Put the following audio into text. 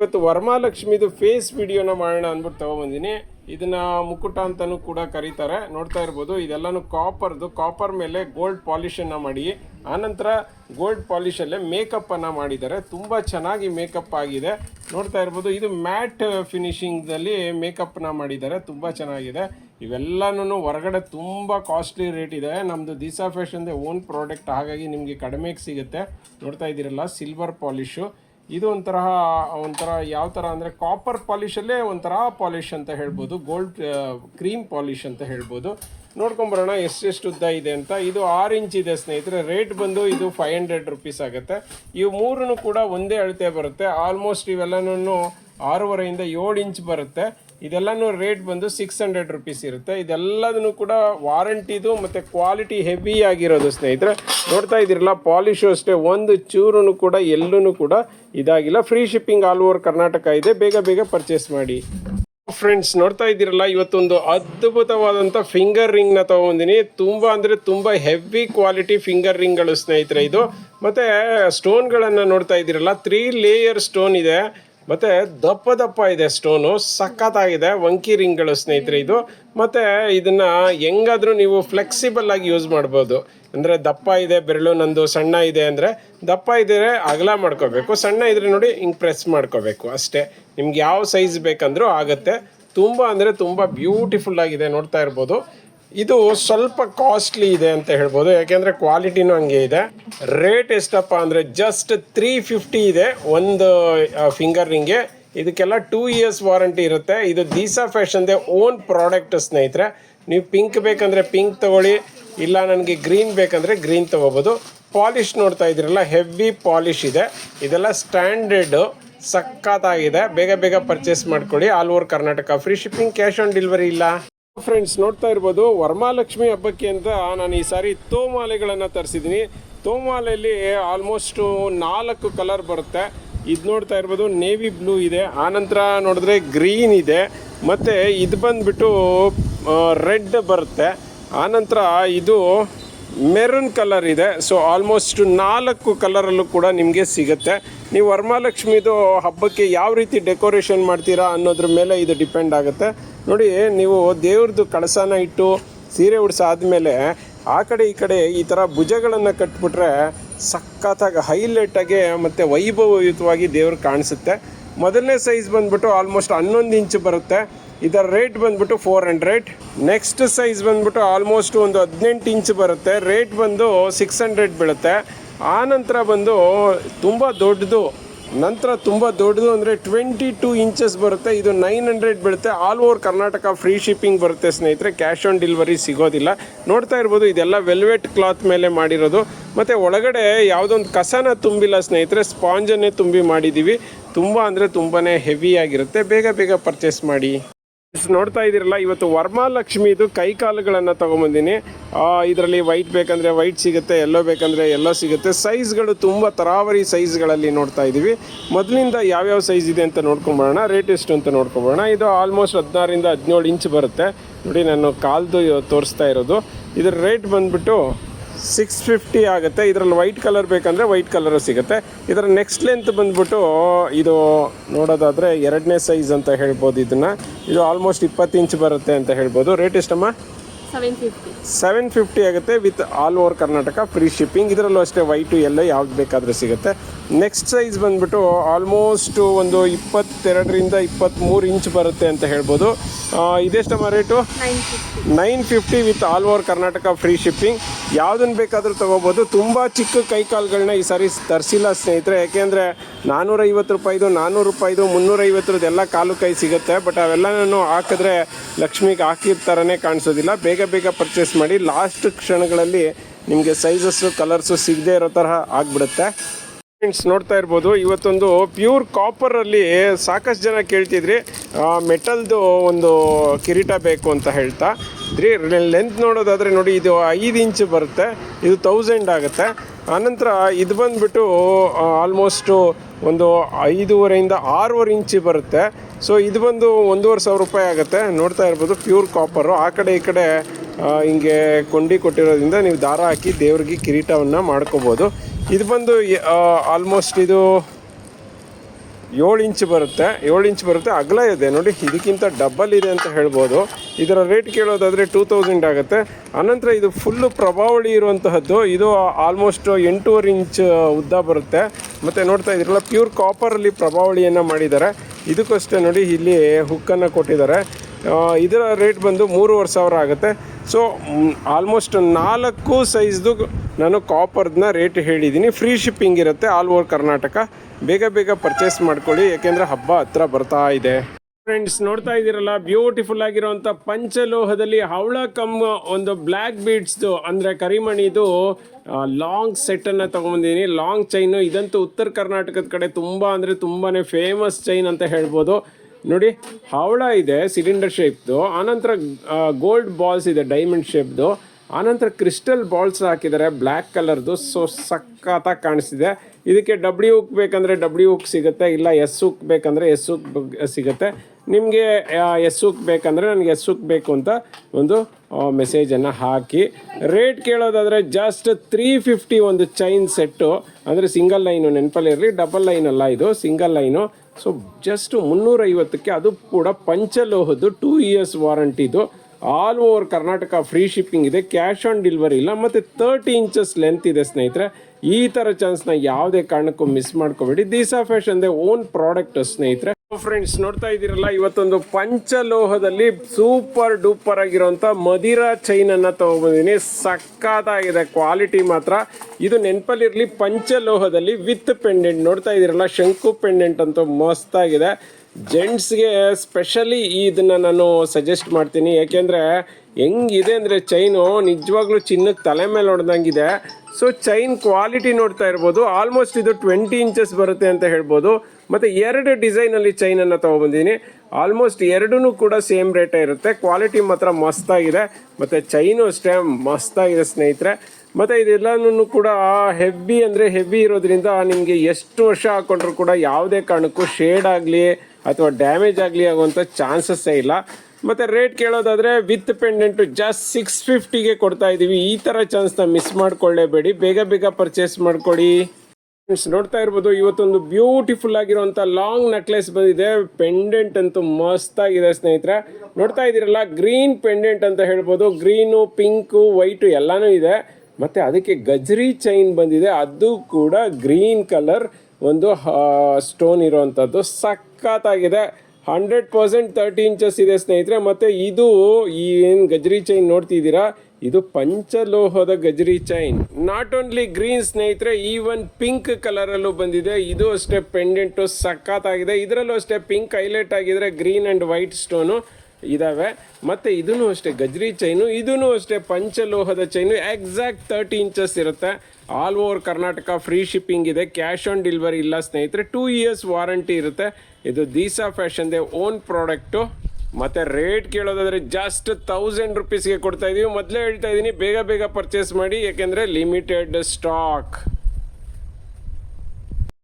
ಇವತ್ತು ವರ್ಮಾಲಕ್ಷ್ಮಿದು ಫೇಸ್ ವಿಡಿಯೋನ ಮಾಡೋಣ ಅಂದ್ಬಿಟ್ಟು ತಗೊಬಂದಿನಿ. ಇದನ್ನ ಮುಕುಟ ಅಂತಾನೂ ಕೂಡ ಕರೀತಾರೆ. ನೋಡ್ತಾ ಇರ್ಬೋದು, ಇದೆಲ್ಲನೂ ಕಾಪರ್ದು ಕಾಪರ್ ಮೇಲೆ ಗೋಲ್ಡ್ ಪಾಲಿಶನ್ನು ಮಾಡಿ, ಆನಂತರ ಗೋಲ್ಡ್ ಪಾಲಿಶಲ್ಲೇ ಮೇಕಪ್ಪನ್ನು ಮಾಡಿದ್ದಾರೆ. ತುಂಬ ಚೆನ್ನಾಗಿ ಮೇಕಪ್ ಆಗಿದೆ. ನೋಡ್ತಾ ಇರ್ಬೋದು, ಇದು ಮ್ಯಾಟ್ ಫಿನಿಶಿಂಗ್ದಲ್ಲಿ ಮೇಕಪ್ನ ಮಾಡಿದ್ದಾರೆ. ತುಂಬ ಚೆನ್ನಾಗಿದೆ. ಇವೆಲ್ಲಾನು ಹೊರಗಡೆ ತುಂಬ ಕಾಸ್ಟ್ಲಿ ರೇಟ್ ಇದೆ. ನಮ್ಮದು ದಿಸಾ ಫ್ಯಾಷನ್ದೇ ಓನ್ ಪ್ರಾಡಕ್ಟ್ ಹಾಗಾಗಿ ನಿಮಗೆ ಕಡಿಮೆಗೆ ಸಿಗುತ್ತೆ. ನೋಡ್ತಾ ಇದ್ದೀರಲ್ಲ ಸಿಲ್ವರ್ ಪಾಲಿಶು ಇದು ಒಂಥರ ಒಂಥರ ಯಾವ ಥರ ಅಂದರೆ ಕಾಪರ್ ಪಾಲಿಷಲ್ಲೇ ಒಂಥರ ಪಾಲಿಷ್ ಅಂತ ಹೇಳ್ಬೋದು ಗೋಲ್ಡ್ ಕ್ರೀಮ್ ಪಾಲಿಷ್ ಅಂತ ಹೇಳ್ಬೋದು. ನೋಡ್ಕೊಂಬರೋಣ ಎಷ್ಟೆಷ್ಟು ಉದ್ದ ಇದೆ ಅಂತ. ಇದು ಆರು ಇಂಚ್ ಇದೆ ಸ್ನೇಹಿತರೆ ರೇಟ್ ಬಂದು ಇದು ಫೈವ್ ಹಂಡ್ರೆಡ್ ರುಪೀಸ್ ಆಗುತ್ತೆ. ಇವು ಮೂರೂ ಕೂಡ ಒಂದೇ ಅಳತೆ ಬರುತ್ತೆ. ಆಲ್ಮೋಸ್ಟ್ ಇವೆಲ್ಲನೂ ಆರೂವರೆಯಿಂದ ಏಳು ಇಂಚ್ ಬರುತ್ತೆ. ಇದೆಲ್ಲನೂ ರೇಟ್ ಬಂದು ಸಿಕ್ಸ್ ಹಂಡ್ರೆಡ್ ರುಪೀಸ್ ಇರುತ್ತೆ. ಇದೆಲ್ಲದನ್ನು ಕೂಡ ವಾರಂಟಿದು ಮತ್ತು ಕ್ವಾಲಿಟಿ ಹೆವಿ ಆಗಿರೋದು ಸ್ನೇಹಿತರೆ. ನೋಡ್ತಾ ಇದ್ದೀರಲ್ಲ ಪಾಲಿಶು ಅಷ್ಟೇ, ಒಂದು ಚೂರು ಕೂಡ ಎಲ್ಲೂ ಕೂಡ ಇದಾಗಿಲ್ಲ. Free shipping all over Karnataka ಇದೆ. ಬೇಗ ಬೇಗ ಪರ್ಚೇಸ್ ಮಾಡಿ. ಫ್ರೆಂಡ್ಸ್ ನೋಡ್ತಾ ಇದ್ದೀರಲ್ಲ, ಇವತ್ತೊಂದು ಅದ್ಭುತವಾದಂಥ ಫಿಂಗರ್ ರಿಂಗ್ನ ತೊಗೊಂಡಿನಿ. ತುಂಬ ಅಂದರೆ ತುಂಬ ಹೆವಿ ಕ್ವಾಲಿಟಿ ಫಿಂಗರ್ ರಿಂಗ್ಗಳು ಸ್ನೇಹಿತರೆ ಇದು. ಮತ್ತು ಸ್ಟೋನ್ಗಳನ್ನು ನೋಡ್ತಾ ಇದ್ದೀರಲ್ಲ ತ್ರೀ ಲೇಯರ್ ಸ್ಟೋನ್ ಇದೆ. ಮತ್ತು ದಪ್ಪ ದಪ್ಪ ಇದೆ ಸ್ಟೋನು, ಸಖತ್ತಾಗಿದೆ, ವಂಕಿ ರಿಂಗ್ಗಳು ಸ್ನೇಹಿತರೆ ಇದು. ಮತ್ತು ಇದನ್ನು ಹೆಂಗಾದ್ರೂ ನೀವು ಫ್ಲೆಕ್ಸಿಬಲ್ ಆಗಿ ಯೂಸ್ ಮಾಡ್ಬೋದು. ಅಂದರೆ ದಪ್ಪ ಇದೆ, ಬೆರಳು ನಂದು, ಸಣ್ಣ ಇದೆ ಅಂದರೆ ದಪ್ಪ ಇದ್ದರೆ ಅಗಲ ಮಾಡ್ಕೋಬೇಕು, ಸಣ್ಣ ಇದ್ರೆ ನೋಡಿ ಹಿಂಗೆ ಪ್ರೆಸ್ ಮಾಡ್ಕೋಬೇಕು ಅಷ್ಟೇ. ನಿಮ್ಗೆ ಯಾವ ಸೈಜ್ ಬೇಕಂದ್ರೂ ಆಗುತ್ತೆ. ತುಂಬ ಅಂದರೆ ತುಂಬ ಬ್ಯೂಟಿಫುಲ್ ಆಗಿದೆ ನೋಡ್ತಾ ಇರ್ಬೋದು. ಇದು ಸ್ವಲ್ಪ ಕಾಸ್ಟ್ಲಿ ಇದೆ ಅಂತ ಹೇಳ್ಬೋದು. ಯಾಕೆಂದರೆ ಕ್ವಾಲಿಟಿನೂ ಹಂಗೆ ಇದೆ. ರೇಟ್ ಎಷ್ಟಪ್ಪ ಅಂದರೆ ಜಸ್ಟ್ ತ್ರೀ ಫಿಫ್ಟಿ ಇದೆ ಒಂದು ಫಿಂಗರ್ ರಿಂಗ್ಗೆ ಇದಕ್ಕೆಲ್ಲ ಟೂ ಇಯರ್ಸ್ ವಾರಂಟಿ ಇರುತ್ತೆ. ಇದು ದೀಸಾ ಫ್ಯಾಷನ್ದೇ ಓನ್ ಪ್ರಾಡಕ್ಟ್ ಸ್ನೇಹಿತರೆ. ನೀವು ಪಿಂಕ್ ಬೇಕಂದರೆ ಪಿಂಕ್ ತೊಗೊಳ್ಳಿ, ಇಲ್ಲ ನನಗೆ ಗ್ರೀನ್ ಬೇಕಂದರೆ ಗ್ರೀನ್ ತೊಗೋಬೋದು. ಪಾಲಿಶ್ ನೋಡ್ತಾ ಇದ್ದೀರಲ್ಲ ಹೆವಿ ಪಾಲಿಶ್ ಇದೆ. ಇದೆಲ್ಲ ಸ್ಟ್ಯಾಂಡರ್ಡು ಸಖತ್ತಾಗಿದೆ. ಬೇಗ ಬೇಗ ಪರ್ಚೇಸ್ ಮಾಡ್ಕೊಳ್ಳಿ. All over Karnataka free shipping cash on delivery ಇಲ್ಲ. ಫ್ರೆಂಡ್ಸ್ ನೋಡ್ತಾ ಇರ್ಬೋದು, ವರ್ಮಾಲಕ್ಷ್ಮಿ ಹಬ್ಬಕ್ಕೆ ಅಂತ ನಾನು ಈ ಸಾರಿ ತೋಮಾಲೆಗಳನ್ನು ತರಿಸಿದ್ದೀನಿ. ತೋಮಾಲೆಯಲ್ಲಿ ಆಲ್ಮೋಸ್ಟು ನಾಲ್ಕು ಕಲರ್ ಬರುತ್ತೆ. ಇದು ನೋಡ್ತಾ ಇರ್ಬೋದು ನೇವಿ ಬ್ಲೂ ಇದೆ. ಆನಂತರ ನೋಡಿದ್ರೆ ಗ್ರೀನ್ ಇದೆ. ಮತ್ತು ಇದು ಬಂದುಬಿಟ್ಟು ರೆಡ್ ಬರುತ್ತೆ. ಆನಂತರ ಇದು ಮೆರೂನ್ ಕಲರ್ ಇದೆ. ಸೊ ಆಲ್ಮೋಸ್ಟ್ ನಾಲ್ಕು ಕಲರಲ್ಲೂ ಕೂಡ ನಿಮಗೆ ಸಿಗುತ್ತೆ. ನೀವು ವರ್ಮಾಲಕ್ಷ್ಮಿದು ಹಬ್ಬಕ್ಕೆ ಯಾವ ರೀತಿ ಡೆಕೋರೇಷನ್ ಮಾಡ್ತೀರಾ ಅನ್ನೋದ್ರ ಮೇಲೆ ಇದು ಡಿಪೆಂಡ್ ಆಗುತ್ತೆ. ನೋಡಿ, ನೀವು ದೇವ್ರದ್ದು ಕಳಸನ ಇಟ್ಟು ಸೀರೆ ಉಡ್ಸಾದ್ಮೇಲೆ ಆ ಕಡೆ ಈ ಕಡೆ ಈ ಥರ ಭುಜಗಳನ್ನು ಕಟ್ಬಿಟ್ರೆ ಸಖತ್ತಾಗಿ ಹೈಲೈಟಾಗಿ ಮತ್ತು ವೈಭವಯುತವಾಗಿ ದೇವ್ರಿಗೆ ಕಾಣಿಸುತ್ತೆ. ಮೊದಲನೇ ಸೈಜ್ ಬಂದ್ಬಿಟ್ಟು ಆಲ್ಮೋಸ್ಟ್ ಹನ್ನೊಂದು ಇಂಚ್ ಬರುತ್ತೆ. ಇದರ ರೇಟ್ ಬಂದ್ಬಿಟ್ಟು ಫೋರ್ ಹಂಡ್ರೆಡ್ ನೆಕ್ಸ್ಟ್ ಸೈಜ್ ಬಂದ್ಬಿಟ್ಟು ಆಲ್ಮೋಸ್ಟ್ ಒಂದು ಹದಿನೆಂಟು ಇಂಚ್ ಬರುತ್ತೆ. ರೇಟ್ ಬಂದು ಸಿಕ್ಸ್ ಹಂಡ್ರೆಡ್ ಬೀಳುತ್ತೆ. ಆ ಬಂದು ತುಂಬ ದೊಡ್ಡದು ನಂತರ ತುಂಬ ದೊಡ್ಡದು ಅಂದರೆ ಟ್ವೆಂಟಿ ಟೂ ಇಂಚಸ್ ಬರುತ್ತೆ. ಇದು ನೈನ್ ಹಂಡ್ರೆಡ್ ಬೀಳುತ್ತೆ. All over Karnataka free shipping ಬರುತ್ತೆ ಸ್ನೇಹಿತರೆ. ಕ್ಯಾಶ್ ಆನ್ ಡೆಲಿವರಿ ಸಿಗೋದಿಲ್ಲ. ನೋಡ್ತಾ ಇರ್ಬೋದು, ಇದೆಲ್ಲ ವೆಲ್ವೆಟ್ ಕ್ಲಾತ್ ಮೇಲೆ ಮಾಡಿರೋದು. ಮತ್ತು ಒಳಗಡೆ ಯಾವುದೊಂದು ಕಸನ ತುಂಬಿಲ್ಲ ಸ್ನೇಹಿತರೆ. ಸ್ಪಾಂಜನ್ನೇ ತುಂಬಿ ಮಾಡಿದ್ದೀವಿ ತುಂಬ ಅಂದರೆ ತುಂಬಾ ಹೆವಿ ಆಗಿರುತ್ತೆ. ಬೇಗ ಬೇಗ ಪರ್ಚೇಸ್ ಮಾಡಿ. ನೋಡ್ತಾ ಇದ್ದೀರಲ್ಲ, ಇವತ್ತು ವರ್ಮಾಲಕ್ಷ್ಮಿದು ಕೈ ಕಾಲುಗಳನ್ನು ತೊಗೊಂಬಂದಿನಿ. ಇದರಲ್ಲಿ ವೈಟ್ ಬೇಕಂದರೆ ವೈಟ್ ಸಿಗುತ್ತೆ ಎಲ್ಲೋ ಬೇಕಂದರೆ ಎಲ್ಲೋ ಸಿಗುತ್ತೆ. ಸೈಜ್ಗಳು ತುಂಬ ತರಾವರಿ ಸೈಜ್ಗಳಲ್ಲಿ ನೋಡ್ತಾ ಇದ್ದೀವಿ. ಮೊದಲಿಂದ ಯಾವ್ಯಾವ ಸೈಜ್ ಇದೆ ಅಂತ ನೋಡ್ಕೊಂಬರೋಣ. ರೇಟ್ ಎಷ್ಟು ಅಂತ ನೋಡ್ಕೊಂಬರೋಣ. ಇದು ಆಲ್ಮೋಸ್ಟ್ ಹದಿನಾರಿಂದ ಹದಿನೇಳು ಇಂಚ್ ಬರುತ್ತೆ. ನೋಡಿ, ನಾನು ಕಾಲ್ದು ತೋರಿಸ್ತಾ ಇರೋದು. ಇದರ ರೇಟ್ ಬಂದ್ಬಿಟ್ಟು ಸಿಕ್ಸ್ ಫಿಫ್ಟಿ ಆಗುತ್ತೆ. ಇದರಲ್ಲಿ ವೈಟ್ ಕಲರ್ ಬೇಕಂದರೆ ವೈಟ್ ಕಲರು ಸಿಗುತ್ತೆ. ಇದರ ನೆಕ್ಸ್ಟ್ ಲೆಂತ್ ಬಂದ್ಬಿಟ್ಟು, ಇದು ನೋಡೋದಾದರೆ ಎರಡನೇ ಸೈಜ್ ಅಂತ ಹೇಳ್ಬೋದು ಇದನ್ನು. ಇದು ಆಲ್ಮೋಸ್ಟ್ ಇಪ್ಪತ್ತು ಇಂಚ್ ಬರುತ್ತೆ ಅಂತ ಹೇಳ್ಬೋದು. ರೇಟ್ ಎಷ್ಟಮ್ಮ? Seven fifty. ಆಗುತ್ತೆ with all over Karnataka free shipping ಇದರಲ್ಲೂ ಅಷ್ಟೇ ವೈಟು ಎಲ್ಲ ಯಾವ್ದು ಬೇಕಾದರೂ ಸಿಗುತ್ತೆ. ನೆಕ್ಸ್ಟ್ ಸೈಜ್ ಬಂದ್ಬಿಟ್ಟು ಆಲ್ಮೋಸ್ಟ್ ಒಂದು ಇಪ್ಪತ್ತೆರಡರಿಂದ ಇಪ್ಪತ್ತ್ಮೂರು ಇಂಚ್ ಬರುತ್ತೆ ಅಂತ ಹೇಳ್ಬೋದು. ಇದೆಷ್ಟಮ್ಮ rate nine fifty. With all over Karnataka free shipping ಯಾವುದನ್ನು ಬೇಕಾದರೂ ತೊಗೋಬೋದು. ತುಂಬ ಚಿಕ್ಕ ಕೈಕಾಲುಗಳನ್ನ ಈ ಸಾರಿ ತರಿಸಿಲ್ಲ ಸ್ನೇಹಿತರೆ. ಯಾಕೆಂದರೆ ನಾನ್ನೂರೈವತ್ತು ರೂಪಾಯಿದು ನಾನ್ನೂರು ರೂಪಾಯಿದು ಮುನ್ನೂರೈವತ್ತರದ್ದು ಎಲ್ಲ ಕಾಲು ಕೈ ಸಿಗುತ್ತೆ. ಬಟ್ ಅವೆಲ್ಲನೂ ಹಾಕಿದ್ರೆ ಲಕ್ಷ್ಮಿಗೆ ಹಾಕಿದ ಥರನೇ ಕಾಣಿಸೋದಿಲ್ಲ. ಬೇಗ ಬೇಗ ಪರ್ಚೇಸ್ ಮಾಡಿ ಲಾಸ್ಟ್ ಕ್ಷಣಗಳಲ್ಲಿ ನಿಮಗೆ ಸೈಜಸ್ಸು ಕಲರ್ಸು ಸಿಗದೇ ಇರೋ ತರಹ ಆಗಿಬಿಡುತ್ತೆ. ಫ್ರೆಂಡ್ಸ್ ನೋಡ್ತಾ ಇರ್ಬೋದು, ಇವತ್ತೊಂದು ಪ್ಯೂರ್ ಕಾಪರಲ್ಲಿ ಸಾಕಷ್ಟು ಜನ ಕೇಳ್ತಿದ್ರಿ. ಮೆಟಲ್ದು ಒಂದು ಕಿರೀಟ ಬೇಕು ಅಂತ ಹೇಳ್ತಾ. ಇದ್ರಿ ಲೆಂತ್ ನೋಡೋದಾದರೆ ನೋಡಿ, ಇದು ಐದು ಇಂಚ್ ಬರುತ್ತೆ. ಇದು ತೌಸಂಡ್ ಆಗುತ್ತೆ. ಆನಂತರ ಇದು ಬಂದುಬಿಟ್ಟು ಆಲ್ಮೋಸ್ಟು ಒಂದು ಐದೂವರೆಯಿಂದ ಆರೂವರೆ ಇಂಚಿ ಬರುತ್ತೆ. ಸೊ ಇದು ಬಂದು ಒಂದೂವರೆ ಸಾವಿರ ರೂಪಾಯಿ ಆಗುತ್ತೆ. ನೋಡ್ತಾ ಇರ್ಬೋದು, ಪ್ಯೂರ್ ಕಾಪರು ಆ ಕಡೆ ಈ ಕಡೆ ಹಿಂಗೆ ಕೊಂಡಿ ಕೊಟ್ಟಿರೋದ್ರಿಂದ ನೀವು ದಾರ ಹಾಕಿ ದೇವ್ರಿಗೆ ಕಿರೀಟವನ್ನು ಮಾಡ್ಕೋಬೋದು. ಇದು ಬಂದು ಆಲ್ಮೋಸ್ಟ್ ಇದು ಏಳು ಇಂಚ್ ಬರುತ್ತೆ, ಏಳು ಇಂಚ್ ಬರುತ್ತೆ, ಅಗಲ ಇದೆ. ನೋಡಿ, ಇದಕ್ಕಿಂತ ಡಬಲ್ ಇದೆ ಅಂತ ಹೇಳ್ಬೋದು. ಇದರ ರೇಟ್ ಕೇಳೋದಾದರೆ ಟೂ ತೌಸಂಡ್ ಆಗುತ್ತೆ. ಅನಂತರ ಇದು ಫುಲ್ಲು ಪ್ರಭಾವಳಿ ಇರುವಂತಹದ್ದು. ಇದು ಆಲ್ಮೋಸ್ಟ್ ಎಂಟೂವರೆ ಇಂಚ್ ಉದ್ದ ಬರುತ್ತೆ. ಮತ್ತು ನೋಡ್ತಾ ಇದ್ರಲ್ಲ ಪ್ಯೂರ್ ಕಾಪರಲ್ಲಿ ಪ್ರಭಾವಳಿಯನ್ನು ಮಾಡಿದ್ದಾರೆ. ಇದಕ್ಕಷ್ಟೇ ನೋಡಿ, ಇಲ್ಲಿ ಹುಕ್ಕನ್ನು ಕೊಟ್ಟಿದ್ದಾರೆ. ಇದರ ರೇಟ್ ಬಂದು ಮೂರುವರೆ ಸಾವಿರ ಆಗುತ್ತೆ. ಸೊ ಆಲ್ಮೋಸ್ಟ್ ನಾಲ್ಕು ಸೈಜ್ದು ನಾನು ಕಾಪರ್ದನ್ನ ರೇಟ್ ಹೇಳಿದ್ದೀನಿ. ಫ್ರೀ ಶಿಪ್ಪಿಂಗ್ ಇರುತ್ತೆ ಆಲ್ ಓವರ್ ಕರ್ನಾಟಕ ಬೇಗ ಬೇಗ ಪರ್ಚೇಸ್ ಮಾಡ್ಕೊಳ್ಳಿ ಯಾಕೆಂದ್ರೆ ಹಬ್ಬ ಹತ್ರ ಬರ್ತಾ ಇದೆ. ಫ್ರೆಂಡ್ಸ್ ನೋಡ್ತಾ ಇದ್ದೀರಲ್ಲ ಬ್ಯೂಟಿಫುಲ್ ಆಗಿರುವಂಥ ಪಂಚಲೋಹದಲ್ಲಿ ಹವಳ ಕಮ್ ಒಂದು ಬ್ಲ್ಯಾಕ್ ಬೀಡ್ಸ್ದು ಅಂದರೆ ಕರಿಮಣಿದು ಲಾಂಗ್ ಸೆಟ್ಟನ್ನು ತೊಗೊಂಬಂದಿದ್ದೀನಿ. ಲಾಂಗ್ ಚೈನು ಇದಂತೂ ಉತ್ತರ ಕರ್ನಾಟಕದ ಕಡೆ ತುಂಬ ಅಂದರೆ ತುಂಬಾ ಫೇಮಸ್ ಚೈನ್ ಅಂತ ಹೇಳ್ಬೋದು. ನೋಡಿ, ಹವಳ ಇದೆ ಸಿಲಿಂಡರ್ ಶೇಪ್ದು ಆನಂತರ ಗೋಲ್ಡ್ ಬಾಲ್ಸ್ ಇದೆ ಡೈಮಂಡ್ ಶೇಪ್ದು ಆನಂತರ ಕ್ರಿಸ್ಟಲ್ ಬಾಲ್ಸ್ ಹಾಕಿದ್ದಾರೆ. ಬ್ಲ್ಯಾಕ್ ಕಲರ್ದು ಸೊ ಸಖತ್ತಾಗಿ ಕಾಣಿಸ್ತಿದೆ. ಇದಕ್ಕೆ ಡಬ್ಲ್ಯೂ ಹುಕ್ ಬೇಕಂದರೆ ಡಬ್ಲ್ಯೂ ಹುಕ್ ಸಿಗುತ್ತೆ. ಇಲ್ಲ ಎಸ್ ಹುಕ್ ಬೇಕಂದರೆ ಎಸ್ ಹುಕ್ ಸಿಗುತ್ತೆ. ನಿಮಗೆ ಎಸ್ ಹುಕ್ ಬೇಕಂದರೆ ನನಗೆ ಎಸ್ ಹುಕ್ ಬೇಕು ಅಂತ ಒಂದು ಮೆಸೇಜನ್ನು ಹಾಕಿ. ರೇಟ್ ಕೇಳೋದಾದರೆ ಜಸ್ಟ್ ತ್ರೀ ಫಿಫ್ಟಿ ಒಂದು ಚೈನ್ ಸೆಟ್ಟು ಅಂದರೆ ಸಿಂಗಲ್ ಲೈನು ನೆನಪಲ್ಲಿರಲಿ ಡಬಲ್ ಲೈನ್ ಅಲ್ಲ ಇದು. ಸಿಂಗಲ್ ಲೈನು ಸೊ ಜಸ್ಟ್ ಮುನ್ನೂರೈವತ್ತಕ್ಕೆ ಅದು ಕೂಡ ಪಂಚಲೋಹದ್ದು two years ವಾರಂಟಿದು all over Karnataka free shipping ಇದೆ, ಕ್ಯಾಶ್ ಆನ್ ಡೆಲಿವರಿ ಇಲ್ಲ, ಮತ್ತು ತರ್ಟಿ ಇಂಚಸ್ ಲೆಂತ್ ಇದೆ ಸ್ನೇಹಿತರೆ. ಈ ಥರ ಚಾನ್ಸ್ನ ಯಾವುದೇ ಕಾರಣಕ್ಕೂ ಮಿಸ್ ಮಾಡ್ಕೋಬೇಡಿ. ದೀಸಾ ಫ್ಯಾಷನ್ ಓನ್ ಪ್ರಾಡಕ್ಟ್ ಸ್ನೇಹಿತರೆ. ಫ್ರೆಂಡ್ಸ್ ನೋಡ್ತಾ ಇದ್ದೀರಲ್ಲ, ಇವತ್ತೊಂದು ಪಂಚಲೋಹದಲ್ಲಿ ಸೂಪರ್ ಡೂಪರ್ ಆಗಿರುವಂಥ ಮದಿರಾ ಚೈನ್ ತೊಗೊಬಂದಿನಿ ಸಕ್ಕತ್ತಾಗಿದೆ ಕ್ವಾಲಿಟಿ ಮಾತ್ರ. ಇದು ನೆನಪಲ್ಲಿರಲಿ ಪಂಚಲೋಹದಲ್ಲಿ ವಿತ್ ಪೆಂಡೆಂಟ್ ನೋಡ್ತಾ ಇದ್ದೀರಲ್ಲ, ಶಂಕು ಪೆಂಡೆಂಟ್ ಅಂತೂ ಮಸ್ತಾಗಿದೆ. ಜೆಂಟ್ಸ್ಗೆ ಸ್ಪೆಷಲಿ ಇದನ್ನು ನಾನು ಸಜೆಸ್ಟ್ ಮಾಡ್ತೀನಿ. ಯಾಕೆಂದರೆ ಹೆಂಗಿದೆ ಅಂದರೆ ಚೈನು ನಿಜವಾಗ್ಲೂ ಚಿನ್ನಕ್ಕೆ ತಲೆ ಮೇಲೆ ಹೊಡೆದಂಗಿದೆ ಸೊ ಚೈನ್ ಕ್ವಾಲಿಟಿ ನೋಡ್ತಾ ಇರ್ಬೋದು. ಆಲ್ಮೋಸ್ಟ್ ಇದು ಟ್ವೆಂಟಿ ಇಂಚಸ್ ಬರುತ್ತೆ ಅಂತ ಹೇಳ್ಬೋದು. ಮತ್ತು ಎರಡು ಡಿಸೈನಲ್ಲಿ ಚೈನನ್ನು ತೊಗೊಬಂದಿದ್ದೀನಿ ಆಲ್ಮೋಸ್ಟ್ ಎರಡೂ ಕೂಡ ಸೇಮ್ ರೇಟೇ ಇರುತ್ತೆ. ಕ್ವಾಲಿಟಿ ಮಾತ್ರ ಮಸ್ತಾಗಿದೆ. ಮತ್ತು ಚೈನು ಅಷ್ಟೇ ಮಸ್ತಾಗಿದೆ ಸ್ನೇಹಿತರೆ. ಮತ್ತು ಇದೆಲ್ಲನೂ ಕೂಡ ಹೆವಿ ಅಂದರೆ ಹೆವಿ ಇರೋದ್ರಿಂದ ನಿಮಗೆ ಎಷ್ಟು ವರ್ಷ ಹಾಕೊಂಡ್ರು ಕೂಡ ಯಾವುದೇ ಕಾರಣಕ್ಕೂ ಶೇಡ್ ಆಗಲಿ ಅಥವಾ ಡ್ಯಾಮೇಜ್ ಆಗಲಿ ಆಗುವಂಥ ಚಾನ್ಸಸ್ಸೇ ಇಲ್ಲ. ಮತ್ತು ರೇಟ್ ಕೇಳೋದಾದರೆ ವಿತ್ ಪೆಂಡೆಂಟು ಜಸ್ಟ್ ಸಿಕ್ಸ್ ಫಿಫ್ಟಿಗೆ ಕೊಡ್ತಾ ಇದ್ದೀವಿ. ಈ ಥರ ಚಾನ್ಸ್ನ ಮಿಸ್ ಮಾಡ್ಕೊಳ್ಳೇಬೇಡಿ. ಬೇಗ ಬೇಗ ಪರ್ಚೇಸ್ ಮಾಡಿಕೊಡಿ. ಫ್ರೆಂಡ್ಸ್ ನೋಡ್ತಾ ಇರ್ಬೋದು, ಇವತ್ತೊಂದು ಬ್ಯೂಟಿಫುಲ್ ಆಗಿರುವಂಥ ಲಾಂಗ್ ನೆಕ್ಲೆಸ್ ಬಂದಿದೆ. ಪೆಂಡೆಂಟ್ ಅಂತೂ ಮಸ್ತಾಗಿದೆ ಸ್ನೇಹಿತರೆ. ನೋಡ್ತಾ ಇದ್ದೀರಲ್ಲ ಗ್ರೀನ್ ಪೆಂಡೆಂಟ್ ಅಂತ ಹೇಳ್ಬೋದು. ಗ್ರೀನು ಪಿಂಕು ವೈಟು ಎಲ್ಲನೂ ಇದೆ. ಮತ್ತು ಅದಕ್ಕೆ ಗಜ್ರಿ ಚೈನ್ ಬಂದಿದೆ. ಅದು ಕೂಡ ಗ್ರೀನ್ ಕಲರ್ ಒಂದು ಸ್ಟೋನ್ ಇರುವಂಥದ್ದು ಸಖತ್ತಾಗಿದೆ. ಹಂಡ್ರೆಡ್ ಪರ್ಸೆಂಟ್ ತರ್ಟಿ ಇಂಚಸ್ ಇದೆ ಸ್ನೇಹಿತರೆ. ಮತ್ತು ಇದು ಈ ಏನು ಗಜ್ರಿ ಚೈನ್ ನೋಡ್ತಿದ್ದೀರಾ? ಇದು ಪಂಚಲೋಹದ ಗಜ್ರಿ ಚೈನ್ ನಾಟ್ ಓನ್ಲಿ ಗ್ರೀನ್ ಸ್ನೇಹಿತರೆ ಈವನ್ ಪಿಂಕ್ ಕಲರಲ್ಲೂ ಬಂದಿದೆ. ಇದು ಅಷ್ಟೇ ಪೆಂಡೆಂಟು ಸಖತ್ತಾಗಿದೆ. ಇದರಲ್ಲೂ ಅಷ್ಟೇ ಪಿಂಕ್ ಹೈಲೈಟ್ ಆಗಿದ್ರೆ ಗ್ರೀನ್ ಆ್ಯಂಡ್ ವೈಟ್ ಸ್ಟೋನು ಇದಾವೆ. ಮತ್ತು ಇದೂ ಅಷ್ಟೇ, ಗಜ್ರಿ ಚೈನು ಇದೂ ಅಷ್ಟೇ, ಪಂಚಲೋಹದ ಚೈನು ಎಕ್ಸಾಕ್ಟ್ ತರ್ಟಿ ಇಂಚಸ್ ಇರುತ್ತೆ. All over Karnataka free shipping ಇದೆ ಕ್ಯಾಶ್ ಆನ್ ಡೆಲಿವರಿ ಇಲ್ಲ ಸ್ನೇಹಿತರೆ. ಟೂ ಇಯರ್ಸ್ ವಾರಂಟಿ ಇರುತ್ತೆ. ಇದು ದೀಸಾ ಫ್ಯಾಷನ್ದೇ ಓನ್ ಪ್ರಾಡಕ್ಟು ಮತ್ತು ರೇಟ್ ಕೇಳೋದಾದರೆ ಜಸ್ಟ್ ತೌಸಂಡ್ ರುಪೀಸ್ಗೆ ಕೊಡ್ತಾ ಇದೀವಿ. ಮೊದಲೇ ಹೇಳ್ತಾ ಇದ್ದೀನಿ ಬೇಗ ಬೇಗ ಪರ್ಚೇಸ್ ಮಾಡಿ, ಯಾಕೆಂದರೆ ಲಿಮಿಟೆಡ್ ಸ್ಟಾಕ್